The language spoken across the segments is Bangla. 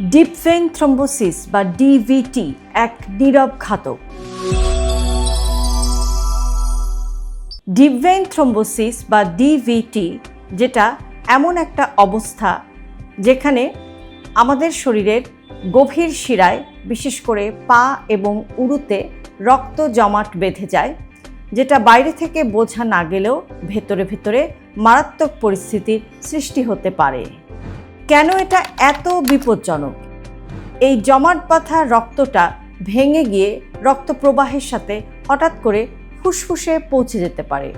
ডিপ থ্রম্বোসিস বা ডিভিটি এক নীরব ঘাতক। ডিপ থ্রম্বোসিস বা ডিভিটি যেটা এমন একটা অবস্থা যেখানে আমাদের শরীরের গভীর শিরায় বিশেষ করে পা এবং উরুতে রক্ত জমাট বেঁধে যায়, যেটা বাইরে থেকে বোঝা না গেলেও ভেতরে ভেতরে মারাত্মক পরিস্থিতির সৃষ্টি হতে পারে। কেন এটা এত বিপজ্জনক? এই জমাট বাঁধা রক্তটা ভেঙে গিয়ে রক্ত প্রবাহের সাথে হঠাৎ করে ফুসফুসে পৌঁছে যেতে পারে।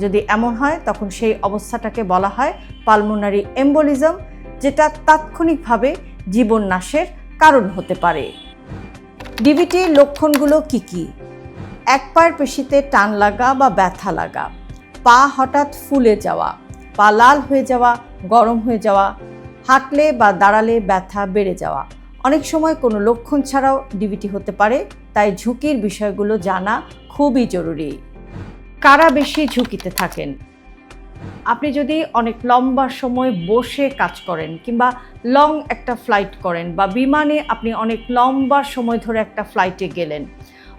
যদি এমন হয়, তখন সেই অবস্থাটাকে বলা হয় পালমোনারি এম্বোলিজম, যেটা তাৎক্ষণিকভাবে জীবন নাশের কারণ হতে পারে। ডিভিটির লক্ষণগুলো কি কি? এক পায়ের পেশিতে টান লাগা বা ব্যথা লাগা, পা হঠাৎ ফুলে যাওয়া, পা লাল হয়ে যাওয়া, গরম হয়ে যাওয়া হাঁটলে বা দাঁড়ালে ব্যথা বেড়ে যাওয়া। অনেক সময় কোনো লক্ষণ ছাড়াও ডিভিটি হতে পারে, তাই ঝুঁকির বিষয়গুলো জানা খুবই জরুরি। কারা বেশি ঝুঁকিতে থাকেন? আপনি যদি অনেক লম্বা সময় বসে কাজ করেন কিংবা লং একটা ফ্লাইট করেন বা বিমানে আপনি অনেক লম্বা সময় ধরে একটা ফ্লাইটে গেলেন,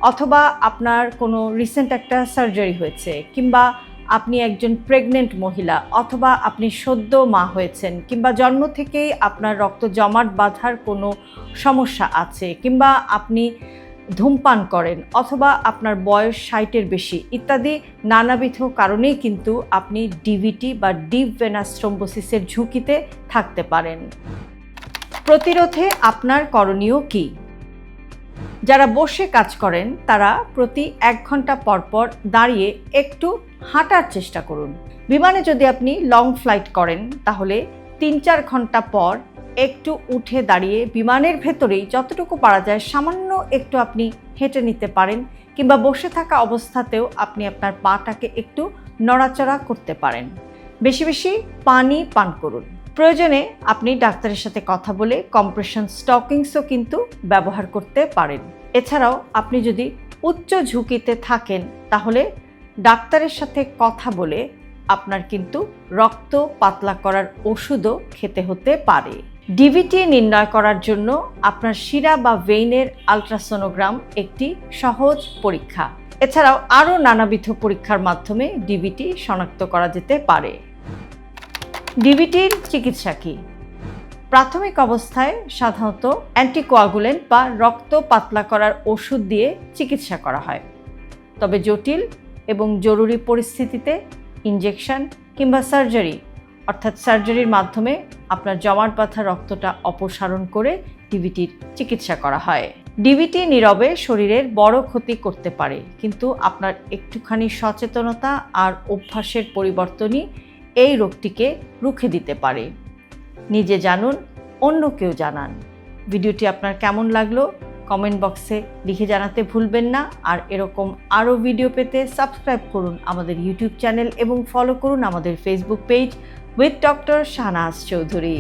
অথবা আপনার কোনো রিসেন্ট একটা সার্জারি হয়েছে কিংবা আপনি একজন প্রেগনেন্ট মহিলা অথবা আপনি সদ্য মা হয়েছেন কিংবা জন্ম থেকেই আপনার রক্ত জমাট বাঁধার কোনো সমস্যা আছে কিংবা আপনি ধূমপান করেন অথবা আপনার বয়স ষাটের বেশি ইত্যাদি নানাবিধ কারণেই কিন্তু আপনি ডিভিটি বা ডিপ ভেনাস থ্রম্বোসিসের ঝুঁকিতে থাকতে পারেন। প্রতিরোধে আপনার করণীয় কী? যারা বসে কাজ করেন, তারা প্রতি এক ঘণ্টা পর পর দাঁড়িয়ে একটু হাঁটার চেষ্টা করুন। বিমানে যদি আপনি লং ফ্লাইট করেন, তাহলে তিন চার ঘণ্টা পর একটু উঠে দাঁড়িয়ে বিমানের ভেতরেই যতটুকু পারা যায়, সামান্য একটু আপনি হেঁটে নিতে পারেন কিংবা বসে থাকা অবস্থাতেও আপনি আপনার পাটাকে একটু নড়াচড়া করতে পারেন। বেশি বেশি পানি পান করুন। প্রয়োজনে আপনি ডাক্তারের সাথে কথা বলে কম্প্রেশন স্টকিংসও কিন্তু ব্যবহার করতে পারেন। এছাড়াও আপনি যদি উচ্চ ঝুঁকিতে থাকেন, তাহলে ডাক্তারের সাথে কথা বলে আপনার কিন্তু রক্ত পাতলা করার ওষুধও খেতে হতে পারে। ডিভিটি নির্ণয় করার জন্য আপনার শিরা বা ভেইনের আলট্রাসোনোগ্রাম একটি সহজ পরীক্ষা। এছাড়াও আরও নানাবিধ পরীক্ষার মাধ্যমে ডিভিটি শনাক্ত করা যেতে পারে। ডিভিটির চিকিৎসা কী? প্রাথমিক অবস্থায় সাধারণত অ্যান্টিকোয়াগুলেন্ট বা রক্ত পাতলা করার ওষুধ দিয়ে চিকিৎসা করা হয়। তবে জটিল এবং জরুরি পরিস্থিতিতে ইনজেকশন কিংবা সার্জারি, অর্থাৎ সার্জারির মাধ্যমে আপনার জমাট বাঁধা রক্তটা অপসারণ করে ডিবিটির চিকিৎসা করা হয়। ডিবিটি নীরবে শরীরের বড় ক্ষতি করতে পারে, কিন্তু আপনার একটুখানি সচেতনতা আর অভ্যাসের পরিবর্তনই এই রোগটিকে রুখে দিতে পারে। নিজে জানুন, অন্য কেউ জানান। ভিডিওটি আপনার কেমন লাগল? কমেন্ট বক্সে লিখে জানাতে ভুলবেন না। আর এরকম আরও ভিডিও পেতে সাবস্ক্রাইব করুন আমাদের ইউটিউব চ্যানেল এবং ফলো করুন আমাদের Facebook page with doctor Shahnaz Chowdhury.